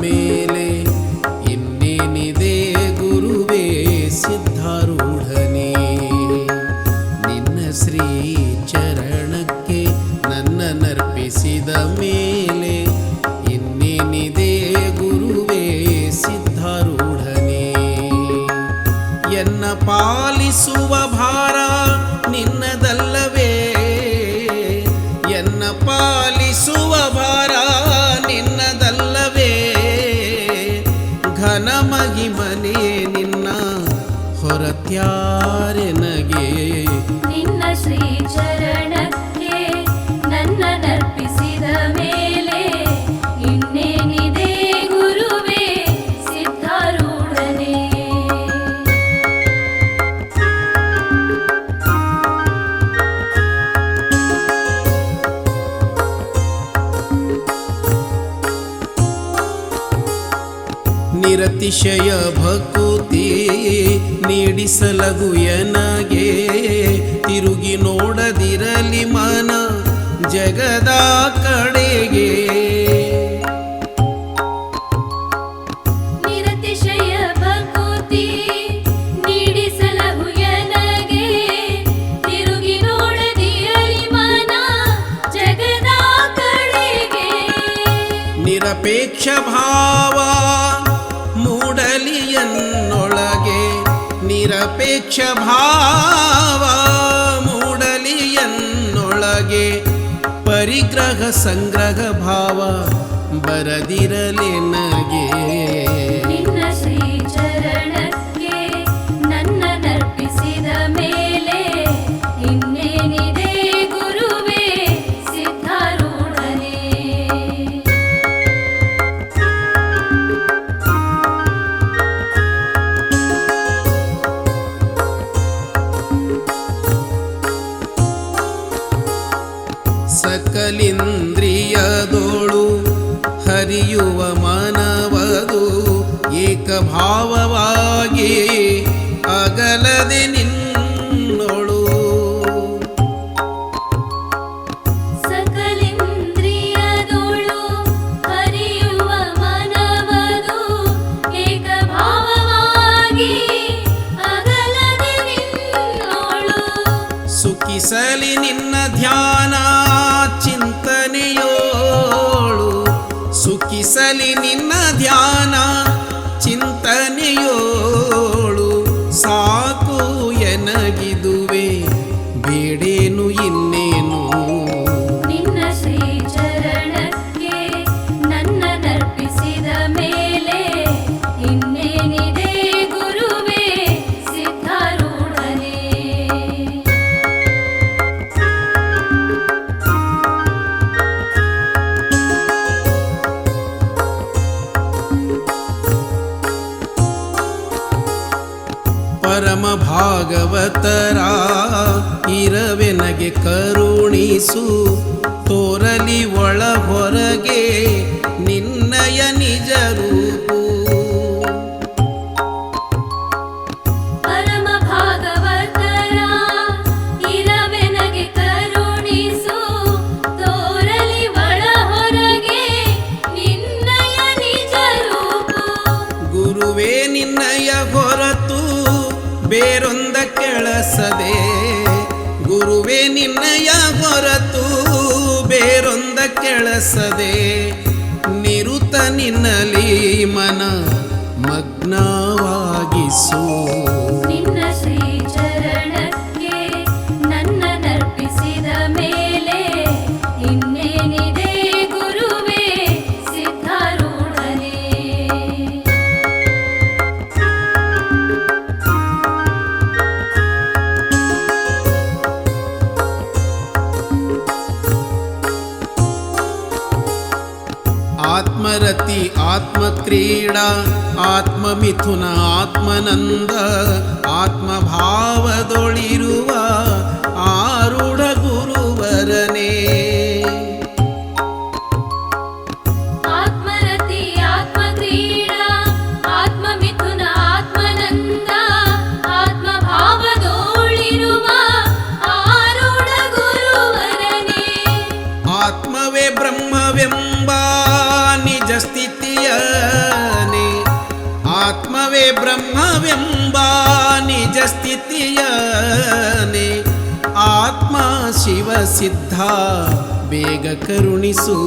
ನರ್ಪಿಸಿದ ಹೊರತ್ಯಾರೆನಗೆ ನಿನ್ನ ಶ್ರೀ ಚರಣಕ್ಕೆ ನನ್ನ ನರ್ಪಿಸಿದ ಮೇಲೆ ಇನ್ನೇನಿದೆ ಗುರುವೇ ಸಿದ್ಧಾರೂಢನೆ. ನಿರತಿಶಯ ಭಕುತಿ ನೀಡಿಸಲಗು ಎನಗೆ ತಿರುಗಿ ನೋಡದಿರಲಿ ಮನ ಜಗದ ಕಡೆಗೆ. ನಿರಪೇಕ್ಷ ಭಾವ ನೀಡಿಸಲಹು ನಿರಪೇಕ್ಷ ಭಾವ ಮೂಡಲಿಯನ್ನೊಳಗೆ ಪರಿಗ್ರಹ ಸಂಗ್ರಹ ಭಾವ ಬರದಿರಲೆನಗೆ ಏಕಭಾವವಾಗಿ ಅಗಲದೆ ನಿನ್ನೊಳು. ಸಕಲಿಂದ್ರಿಯದೋಳು ಹರಿಯುವ ಮನವದು ಏಕಭಾವವಾಗಿ ಅಗಲದೆ ನಿನ್ನೊಳು. ಸುಖಿಸಲಿ ನಿನ್ನ ಧ್ಯಾನ ಚಿಂತನೆಯೋಳು. ಸುಖಿಸಲಿ ನಿನ್ನ ಧ್ಯಾನ ಚಿಂತನೆಯೋಳು ಪರಮ ಭಾಗವತರ. ಇರವೆನಗೆ ಕರುಣಿಸು ತೋರಲಿ ಒಳ ಹೊರಗೆ. ಬೇರೊಂದ ಕೆಳಸದೆ ಗುರುವೇ ನಿನ್ನಯ ಹೊರತು ಬೇರೊಂದ ಕೆಳಸದೆ ನಿರುತ ನಿನ್ನಲಿ ಮನ ಮಗ್ನವಾಗಿಸು. ಆತ್ಮರತಿ ಆತ್ಮಕ್ರೀಡಾ ಆತ್ಮಮಿಥುನ ಆತ್ಮನಂದ ಆತ್ಮಭಾವದೊಳಿರುವ ಆರುಢ ಗುರುವರನೇ. ಆತ್ಮವೇ ಆತ್ಮಕ್ರೀಡಾ ಗುರುವರನೇ ಬ್ರಹ್ಮವೆಂಬ ನಿಜ ಸ್ಥಿತಿಯನೇ ಆತ್ಮ ಶಿವ ಸಿದ್ಧ ಬೇಗ ಕರುಣಿಸು.